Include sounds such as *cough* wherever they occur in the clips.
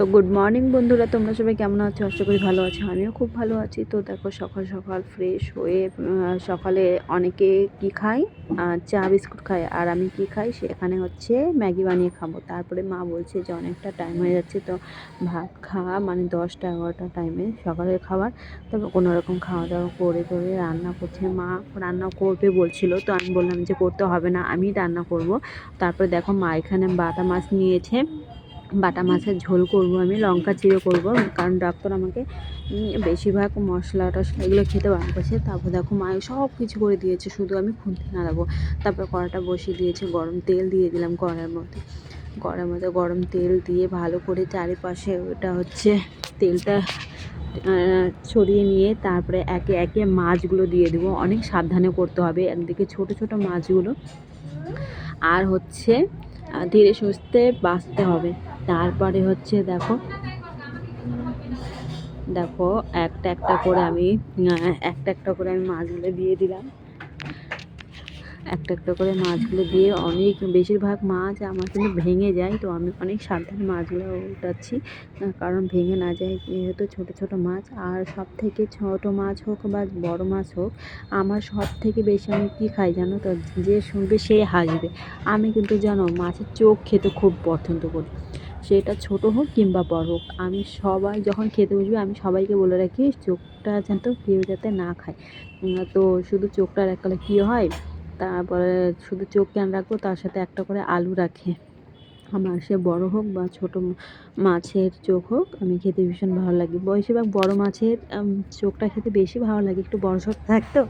তো good morning বন্ধুরা, তোমরা সবাই কেমন আছো? আশা করি ভালো আছো, আমিও খুব ভালো আছি। তো দেখো, সকাল সকাল ফ্রেশ হয়ে সকালে অনেকে কি খায়? চা, বিস্কুট খায়, আর আমি কি খাই? সেখানে হচ্ছে ম্যাগি বানিয়ে খাব। তারপরে মা বলছে যে অনেকটা টাইম হয়ে যাচ্ছে, তো ভাত খাওয়া মানে দশটা, এগারোটা টাইমে সকালের খাবার। তবে কোনো রকম খাওয়া দাওয়া করে করে রান্না করছে। মা রান্না করবে বলছিল, তো আমি বললাম যে করতে হবে না আমি রান্না করব। তারপরে দেখো মা এখানে বাটা মাছ নিয়েছে। বাটা মাছের ঝোল করব আমি, লঙ্কা চিড়ে করব, কারণ ডাক্তার আমাকে বেশিরভাগ মশলা টশলা এগুলো খেতে বারণ করছে তারপর দেখো মা সব কিছু করে দিয়েছে, শুধু আমি খুন্তি নাড়াবো। তারপর কড়াটা বসিয়ে দিয়েছে, গরম তেল দিয়ে দিলাম কড়ার মধ্যে। কড়ার মধ্যে গরম তেল দিয়ে ভালো করে চারিপাশে ওটা হচ্ছে তেলটা ছড়িয়ে নিয়ে তারপরে একে একে মাছগুলো দিয়ে দেবো। অনেক সাবধানে করতে হবে, একদিকে ছোট ছোট মাছগুলো। আর হচ্ছে ধীরে সুস্থে বাঁচতে হবে। তারপরে হচ্ছে দেখো দেখো একটা একটা করে আমি, একটা একটা করে আমি মাছগুলো দিয়ে দিলাম। একটা একটা করে মাছগুলো দিয়ে অনেক বেশিরভাগ মাছ আমার কিন্তু ভেঙে যায়, তো আমি অনেক সাবধানে মাছগুলো উঠাচ্ছি কারণ ভেঙে না যায় যেহেতু ছোট ছোট মাছ। আর সব থেকে ছোট মাছ হোক বা বড় মাছ হোক, আমার সব থেকে বেশি আমি কী খাই জানো তো? যে শুনবে সে হাসবে। আমি কিন্তু জানো মাছের চোখ খেতে খুব পছন্দ করি। সেটা ছোট হোক কিংবা বড় হোক, আমি সবাই যখন খেতে বসবে আমি সবাইকে বলে রাখি, চোখটা যেন কেউ যাতে না খায়। তো শুধু চোখটা রাখলে কী হয়? তারপরে শুধু চোখ কেন রাখব? তার সাথে একটা করে আলু রাখে। আমার সে বড় হোক বা ছোট মাছের চোখ হোক, আমি খেতে ভীষণ ভালো লাগে। বেশিরভাগ বড় মাছের চোখটা খেতে বেশি ভালো লাগে, একটু বড় সড় থাকতো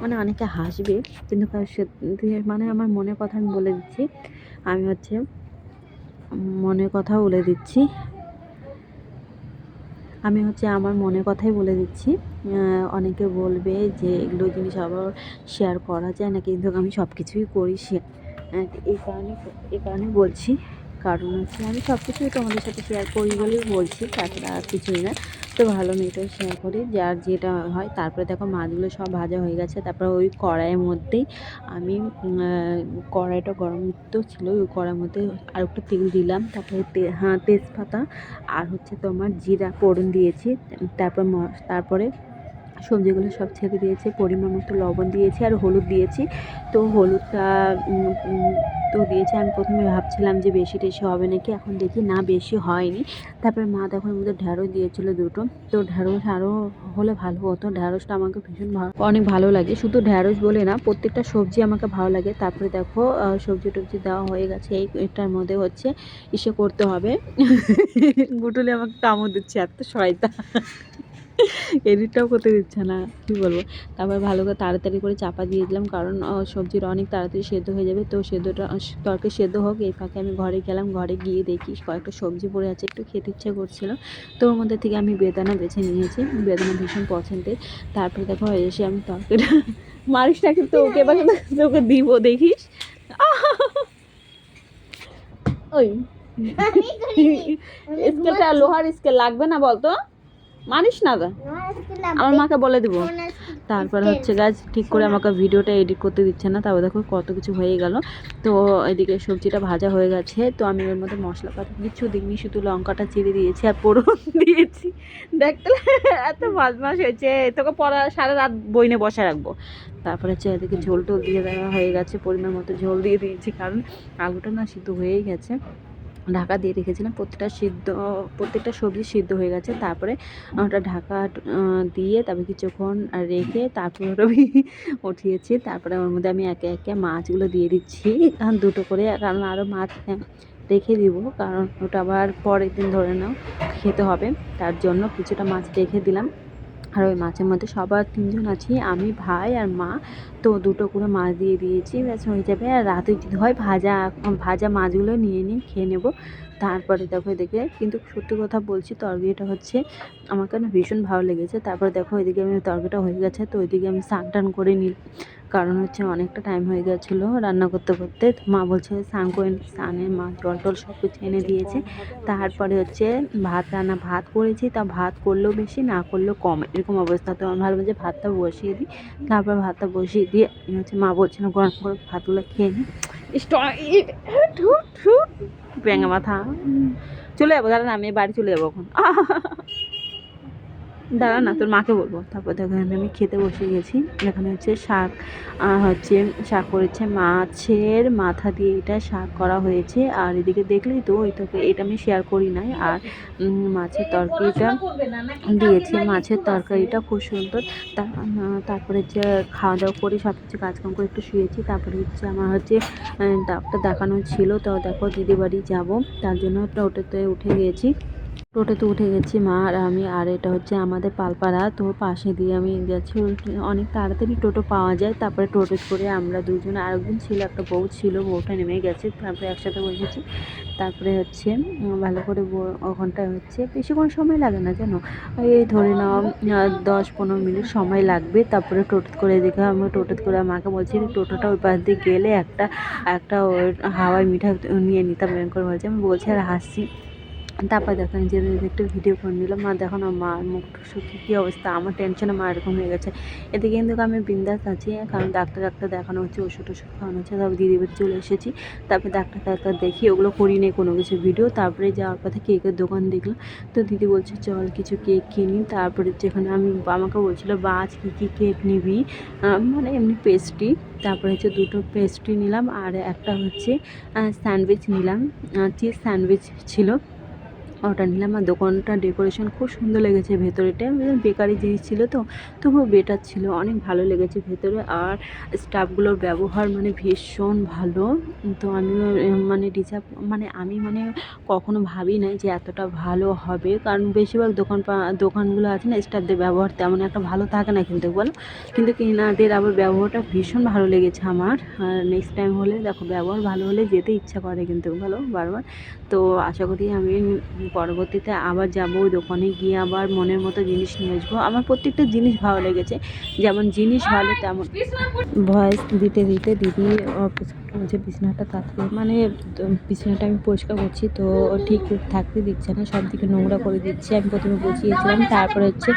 মানে অনেকে হাসবে। কিন্তু মানে আমার মনের কথা আমি বলে দিচ্ছি, আমি হচ্ছে মনের কথা বলে দিচ্ছি। আমি হচ্ছে আমার মনে কথাই বলে দিচ্ছি। অনেকে বলবে যে এগুলো জিনিস আবার শেয়ার করা যায় না কিন্তু আমি সব কিছুই করি শেয়ার এই কারণে এই কারণে বলছি। কারণ হচ্ছে আমি সব কিছুই তোমাদের সাথে শেয়ার করি বলেই বলছি, তাছাড়া আর কিছুই না। তো ভালো মেয়েটাই শেয়ার করি, যার যেটা হয়, তারপরে দেখো মাছগুলো সব ভাজা হয়ে গেছে, তারপরে ওই কড়াইয়ের মধ্যেই আমি কড়াইটা গরম তো ছিল ওই কড়াইয়ের মধ্যে আর একটু তেল দিলাম, তারপরে হ্যাঁ তেজপাতা আর হচ্ছে তোমার জিরা, ফোড়ন দিয়েছি, তারপর তারপরে সবজিগুলো সব ছেড়ে দিয়েছে, পরিমাণ মতো লবণ দিয়েছি আর হলুদ দিয়েছি। তো হলুদটা তো দিয়েছি। আমি প্রথমে ভাবছিলাম যে বেশি টেশি হবে নাকি, এখন দেখি না, বেশি হয়নি। তারপরে মা তখন মধ্যে ঢ্যাঁড়স দিয়েছিল দুটো। তো ঢ্যাঁড়স আরও হলে ভালো হতো। ঢ্যাঁড়সটা আমাকে ভীষণ ভালো অনেক ভালো লাগে। শুধু ঢ্যাঁড়স বলে না, প্রত্যেকটা সবজি আমাকে ভালো লাগে। তারপরে দেখো সবজি টবজি দেওয়া হয়ে গেছে। এই এটার মধ্যে হচ্ছে ইসে করতে হবে। *laughs* গুটুলি আমাকে কামড় দিচ্ছে, এত শয়তা এডিটটাও করতে দিচ্ছে না কি বলব? তারপর ভালো করে তাড়াতাড়ি করে চাপা দিয়ে দিলাম কারণ আহ, সবজিটা অনেক তাড়াতাড়ি সেদ্ধ হয়ে যাবে তো সেদ্ধটা তরকারি সেদ্ধ হোক এই ফাঁকে আমি ঘরে গেলাম ঘরে গিয়ে দেখি কয়েকটা সবজি পড়ে আছে একটু খেতে ইচ্ছে করছিল। তো ওর মধ্যে থেকে আমি বেদানা বেছে নিয়েছি বেদানা ভীষণ পছন্দের। তারপরে দেখো এসে আমি তরকারিটা মারিস না কিন্তু ওকে এবার *laughs* তোকে দিব দেখিস। ওই। *laughs* স্কেলটা লোহার স্কেল লাগবে না বলতো? মানিস না দা আমার মাকে বলে দিব। তারপর হচ্ছে গাছ, ঠিক করে আমাকে ভিডিওটা এডিট করতে দিচ্ছে না। তারপর দেখো কত কিছু হয়ে গেল। তো এদিকে সবজিটা ভাজা হয়ে গেছে। তো আমি ওর মধ্যে মশলা পাতি কিছু দিইনি শুধু লঙ্কাটা চিড়ে দিয়েছি আর পোড়ন দিয়েছি। দেখতে এত মাছ হয়েছে। তোকে পড়া সারা রাত বইনে বসে রাখব। তারপরে হচ্ছে এদিকে ঝোল টোল দিয়ে দেওয়া হয়ে গেছে। পরিমাণ মতো ঝোল দিয়ে দিয়েছি, কারণ আলুটা না সিদ্ধ হয়েই গেছে। ঢাকা দিয়ে রেখেছিলাম। প্রত্যেকটা সিদ্ধ, প্রত্যেকটা সবজি সিদ্ধ হয়ে গেছে। তারপরে ওটা ঢাকা দিয়ে তারপরে কিছুক্ষণ রেখে তারপরে আমি *laughs* উঠিয়েছি। তারপরে ওর মধ্যে আমি একে একে মাছগুলো দিয়ে দিচ্ছি। কারণ দুটো করে, কারণ আরও মাছ রেখে দিব। কারণ ওটা আবার পরের দিন ধরে নাও খেতে হবে। তার জন্য কিছুটা মাছ রেখে দিলাম। আর ওই মাছের মধ্যে সবার তিনজন আছি, আমি, ভাই আর মা। তো দুটো করে মাছ দিয়ে দিয়েছি, ব্যাস হয়ে যাবে। আর রাতে যদি হয় ভাজা ভাজা মাছগুলো নিয়ে নিয়ে খেয়ে নেব। তারপরে দেখো এদিকে, কিন্তু সত্যি কথা বলছি, তরকারিটা হচ্ছে আমার কেন ভীষণ ভালো লেগেছে। তারপরে দেখো এদিকে আমি তরকারিটা হয়ে গেছে, তো ওইদিকে আমি স্নান টান করে নিই কারণ হচ্ছে অনেকটা টাইম হয়ে গেছিল রান্না করতে করতে। মা বলছে স্নান করে। স্নানে মা জল টল সব কিছু এনে দিয়েছে। তারপরে হচ্ছে ভাত রান্না ভাত করেছি তা ভাত করলেও বেশি না করলেও কম। এরকম অবস্থা। তো আমি ভাবলাম যে ভাতটা বসিয়ে দিই। তারপর ভাতটা বসিয়ে দিয়ে আমি হচ্ছে মা বলছিল গরম গরম ভাতগুলো খেয়ে নিই ব্যাঙা মাথা চলে যাব দাঁড়া আমি বাড়ি চলে যাব এখন। *laughs* দাঁড়া না, তোর মাকে বলব। তারপর দেখো আমি খেতে বসে গেছি। এখানে হচ্ছে শাক হচ্ছে শাক করেছে মাছের মাথা দিয়ে এটা শাক করা হয়েছে। আর এদিকে দেখলেই তো, ওই তোকে এটা আমি শেয়ার করি নাই। আর মাছের তরকারিটা দিয়েছে। মাছের তরকারিটা খুব সুন্দর। তারপরে হচ্ছে খাওয়া দাওয়া করে সব কিছু কাজকাম করে একটু শুয়েছি। তারপরে হচ্ছে আমার হচ্ছে ডাক্তার দেখানো ছিল। তো দেখো দিদি বাড়ি যাব। তার জন্য টোটোতে উঠে গিয়েছি টোটোতে উঠে গেছি, মা, আর আমি, আর এটা হচ্ছে আমাদের পালপাড়া। তো পাশে দিয়ে আমি গেছি অনেক তাড়াতাড়ি টোটো পাওয়া যায়। তারপরে টোটো করে আমরা দুজন, আরেকজন ছিল, একটা বউ ছিল, বউটা নেমে গেছে। তারপরে একসাথে বসেছি। তারপরে হচ্ছে ভালো করে ওখানটায় হচ্ছে, বেশিক্ষণ সময় লাগে না, জানো? এই ধরে নাও দশ পনেরো মিনিট সময় লাগবে। তারপরে টোটো করে দেখে আমি টোটো করে মাকে বলছি টোটোটা ওই পাশ দিয়ে গেলে একটা একটা ওর হাওয়াই মিঠা নিয়ে নিতাম। এরকম করে বলছি। আমি বলছি, আর হাসছি। তারপর দেখো যে একটু ভিডিও করে নিলাম। মা দেখো না, মার মুখ সুখী কী অবস্থা? আমার টেনশনে মা এরকম হয়ে গেছে। এদিকে কিন্তু আমি বিন্দাস আছি, কারণ ডাক্তার ডাক্তার দেখানো হচ্ছে, ওষুধ ওষুধ খাওয়ানো হচ্ছে। তারপর দিদি বাড়ি চলে এসেছি। তারপরে ডাক্তার ডাক্তার দেখি, ওগুলো করি নেই কোনো কিছু ভিডিও তারপরে যাওয়ার পথে কেকের দোকান দেখলাম। তো দিদি বলছে, চল কিছু কেক কিনি। তারপরে যেখানে আমি, আমাকে বলছিল, বা, আজ কী কী কেক নিবি? মানে এমনি পেস্ট্রি তারপরে হচ্ছে দুটো পেস্ট্রি নিলাম, আর একটা হচ্ছে স্যান্ডউইচ নিলাম। চিজ স্যান্ডউইচ ছিল। ওটা নিলাম আর দোকানটা ডেকোরেশন খুব সুন্দর লেগেছে ভেতরেটা। বেকারি জিনিস ছিল তো, তবুও বেটার ছিল, অনেক ভালো লেগেছে ভেতরে। আর স্টাফগুলোর ব্যবহার মানে ভীষণ ভালো। তো আমি মানে রিজার্ভ মানে আমি মানে কখনো ভাবি নাই যে এতটা ভালো হবে। কারণ বেশিরভাগ দোকান দোকানগুলো আছে না, স্টাফদের ব্যবহার তেমন একটা ভালো থাকে না কিন্তু বলো। কিন্তু কিনাদের আবার ব্যবহারটা ভীষণ ভালো লেগেছে আমার। আর নেক্সট টাইম হলে দেখো, ব্যবহার ভালো হলে যেতে ইচ্ছা করে কিন্তু বলো বারবার। তো আশা করি আমি পরবর্তীতে আবার যাব ওই দোকানে গিয়ে আবার মনের মতো জিনিস নিয়ে আসব। আমার প্রত্যেকটা জিনিস ভালো লেগেছে। যেমন জিনিস ভালো তেমন। ভয়েস দিতে দিতে দিদি যে বিছানাটা তাড়াতাড়ি মানে বিছানাটা আমি পরিষ্কার করছি, তো ঠিক থাকতে দিচ্ছে না সব দিকে নোংরা করে দিচ্ছে। আমি প্রথমে বুঝিয়েছিলাম তারপরে হচ্ছে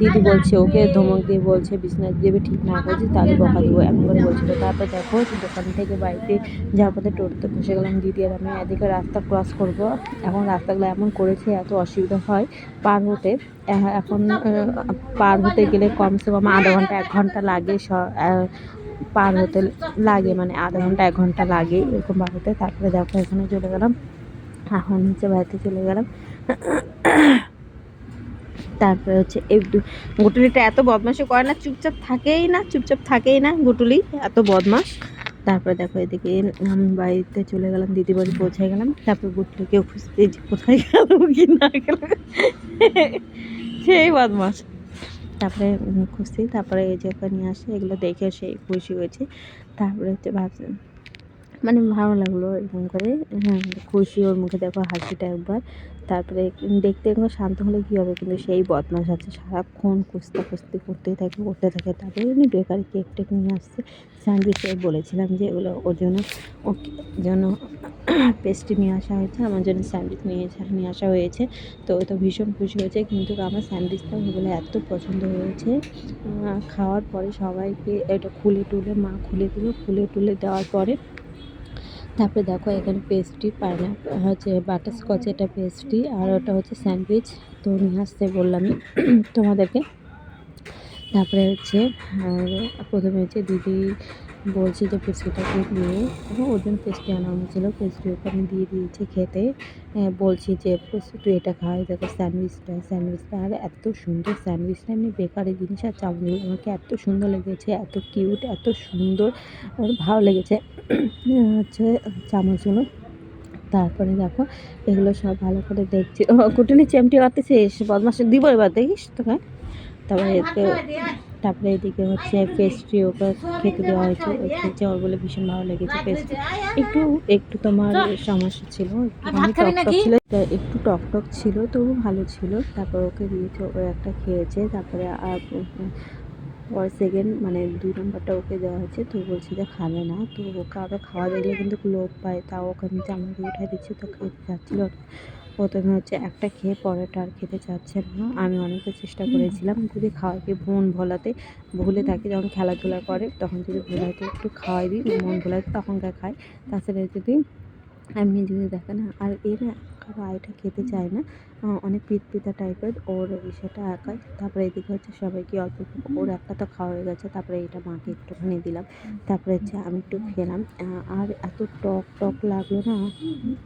দিদি বলছে, ওকে ধমক দিয়ে বলছে, বিছানা দেবে ঠিক না করেছি তাহলে বকা দেবো। এমন করে বলছিল। তারপর দেখো, দোকান থেকে বাড়িতে যাওয়ার পথে টোটোতে বসে গেলাম দিদি আর আমি। এদিকে রাস্তা ক্রস করব। এখন রাস্তাগুলো এমন করেছে, এত অসুবিধা হয় পার হতে। এখন পার হতে গেলে কমসে কম আধা ঘণ্টা, এক ঘণ্টা লাগে পার হতে লাগে মানে আধা ঘণ্টা, এক ঘণ্টা লাগে এরকম পার হতে। তারপরে দেখো, এখানে চলে গেলাম। এখন হচ্ছে বাড়িতে চলে গেলাম। তারপরে হচ্ছে এই গুটুলিটা এত বদমাশি করে না, চুপচাপ থাকেই না, চুপচাপ থাকেই না গুটুলি, এত বদমাস তারপরে দেখো এদিকে আমি বাড়িতে চলে গেলাম দিদি বাড়ি পৌঁছে গেলাম। তারপর কেউ খুঁজতে যে কোথায় গেল কি না গেল। সেই বদমাস তারপরে খুঁজতেই তারপরে এই যে নিয়ে আসে, এগুলো দেখে সেই খুশি হয়েছে। তারপরে হচ্ছে ভাবছি মানে ভালো লাগল এরকম করে। হ্যাঁ খুশি ওর মুখে দেখো হাসিটা একবার। তারপরে দেখতে একদম শান্ত হলে কী হবে? কিন্তু সেই বদমাস আছে, সারাক্ষণ কুস্তা কুস্তি করতেই থাকে, করতে থাকে। তারপরে এমনি বেকারি কেক টেক নিয়ে আসছে। স্যান্ডউইচে বলেছিলাম যে এগুলো ওর জন্য ওর জন্য পেস্ট্রি নিয়ে আসা হয়েছে, আমার জন্য স্যান্ডউইচ নিয়ে নিয়ে আসা হয়েছে। তো ও তো ভীষণ খুশি হয়েছে, কিন্তু আমার স্যান্ডউইচটা ওগুলো এত পছন্দ হয়েছে। খাওয়ার পরে সবাইকে এটা খুলে টুলে, মা খুলে দিল। খুলে টুলে দেওয়ার পরে তারপরে দেখো এখানে পেস্ট্রি পাইনাপল হচ্ছে বাটার স্কচ এটা পেস্ট্রি আর ওটা হচ্ছে স্যান্ডউইচ তো নিয়ে আসতে বললাম তোমাদেরকে। তারপরে হচ্ছে প্রথমে হচ্ছে দিদি বলছে যে পেস্ট্রিটাকে ওর জন্য পেস্ট্রি আনা হয়েছিলো। পেস্ট্রি ওখানে দিয়ে দিয়েছি খেতে। হ্যাঁ, বলছি যে তুই এটা খাওয়াই দেখো স্যান্ডউইচটা স্যান্ডউইচটা। আর এত সুন্দর স্যান্ডউইচটা। এমনি বেকারি জিনিস আর চাউমিন। আমাকে এত সুন্দর লেগেছে এত কিউট এত সুন্দর। ভালো লেগেছে। হচ্ছে চামচগুলো তারপরে দেখো এগুলো সব ভালো করে দেখছি। কুটুনি চেমটি কাটতেছিস বদমাস দিব এবার দেখিস তোকে তারপরে এদিকে তারপরে এদিকে হচ্ছে পেস্ট্রি ওকে খেতে দেওয়া হয়েছে ও খেয়েছে ওর বলে ভীষণ ভালো লেগেছে পেস্ট্রি একটু একটু তোমার সমস্যা ছিল একটুখানি টক টক ছিল একটু টক টক ছিল তবু ভালো ছিল। তারপর ওকে দিয়েছে ও একটা খেয়েছে তারপরে আর পর সেকেন্ড মানে দুই নম্বরটা ওকে দেওয়া হয়েছে তো বলছে যে খাবে না। তো ওকে আবার খাওয়া দেখলে কিন্তু লোভ পায় তাও ওকে আমি জামা দিয়ে উঠাই দিচ্ছি তো খেতে চাচ্ছিল। প্রথমে হচ্ছে একটা খেয়ে পরেটা আর খেতে চাচ্ছেন না। আমি অনেকটা চেষ্টা করেছিলাম। যদি খাওয়াকে মন ভোলাতে। ভুলে থাকি যখন খেলাধুলা করে, তখন যদি ভোলাতে একটু খাওয়াই দিই, মন ভোলাতে তখনকার খায় তাছাড়া যদি এমনি যদি দেখে না, আর এরা খাব আইটা খেতে চায় না। অনেক পিতপিতা টাইপের ওর সেটা একাই। তারপরে এদিকে হচ্ছে সবাইকে অল্প ওর একটা তো খাওয়া হয়ে গেছে তারপরে এটা মাকে একটুখানি দিলাম। তারপরে হচ্ছে আমি একটু খেলাম। আর এত টক টক লাগল না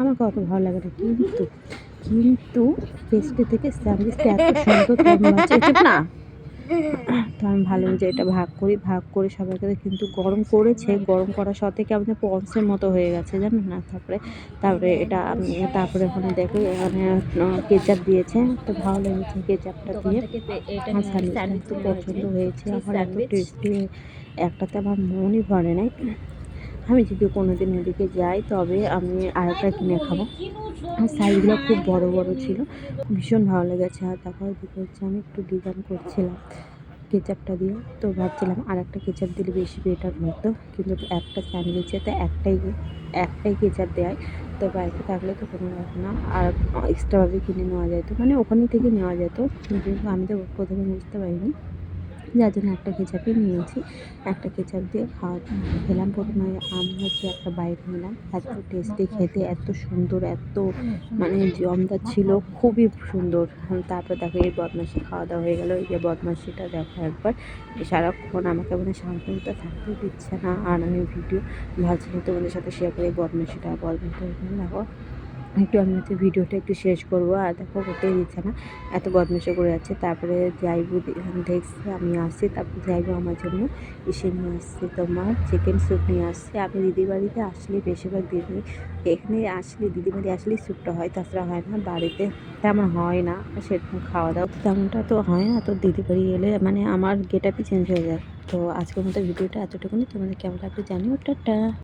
আমাকে অত ভালো লাগে না। কিন্তু কিন্তু পেস্ট্রি থেকে স্যান্ডউইচটা এত সুন্দর না তো আমি ভালো যে এটা ভাগ করি ভাগ করে সবাইকে কিন্তু গরম করেছে। গরম করা সত্ত্বে কি আমাদের পন্সের মতো হয়ে গেছে জানো না? তারপরে তারপরে এটা তারপরে ওখানে দেখো এখানে কেচাপ দিয়েছে। তো ভালো লেগেছে কেচাপটা দিয়ে। আমার একটু পছন্দ হয়েছে। আমার এত টেস্টি। একটাতে আমার মনই ভরে নাই। আমি যদি কোনো দিন এদিকে যাই, তবে আমি আরেকটা কিনে খাব। সাইজগুলো খুব বড় বড় ছিল। ভীষণ ভালো লেগেছে। আর তারপর দিকে হচ্ছে আমি একটু ডিজাইন করছিলাম কেচাপটা দিয়ে। তো ভাবছিলাম আর একটা কেচাপ দিলে বেশি বেটার হতো। কিন্তু একটা স্যান্ডউইচেতে একটাই একটাই কেচাপ দেয়। তো বাড়িতে থাকলে তো কোনো ব্যাপার না। আর এক্সট্রাভাবে কিনে নেওয়া যেত। মানে ওখানে থেকে নেওয়া যেত। কিন্তু আমি তো প্রথমে বুঝতে পারিনি। যার জন্য একটা কেচাপই নিয়েছি। একটা কেচাপ দিয়ে খাওয়া খেলাম। প্রথমে আমি হচ্ছে একটা বাইট নিলাম। এত টেস্টি খেতে, এত সুন্দর, এত মানে জমদার ছিল, খুবই সুন্দর। তারপর দেখো এই বদমাসি খাওয়া দাওয়া হয়ে গেল। এই যে বদমাসিটা দেখো একবার। সারাক্ষণ আমাকে মানে শান্ততা থাকতে দিচ্ছে না। আর আমি ভিডিও ভাবছিলাম তোমাদের সাথে শেয়ার করে এই বদমাসিটা বদমাসিটা দেখো একটু আমি হচ্ছে ভিডিওটা একটু শেষ করব। আর দেখো করতেই দিচ্ছে না। এত বদমাশি করে যাচ্ছে। তারপরে যাইবু দেখছি আমি আসছি। তারপর যাইবু আমার জন্য। এসে নিয়ে আসছে তোমার চিকেন স্যুপ নিয়ে আসছে। আমি দিদি বাড়িতে আসলে বেশিরভাগ দিদি এখানে আসলে দিদি বাড়ি আসলেই স্যুপটা হয়। তাছাড়া হয় না, বাড়িতে তেমন হয় না। সেরকম খাওয়া দাওয়া তেমনটা তো হয় না। তো দিদি বাড়ি এলে মানে আমার গেট আপই চেঞ্জ হয়ে যায়। তো আজকের মতো ভিডিওটা এতটুকুনি। তোমাদের কেমন লাগবে জানিও। টাটা।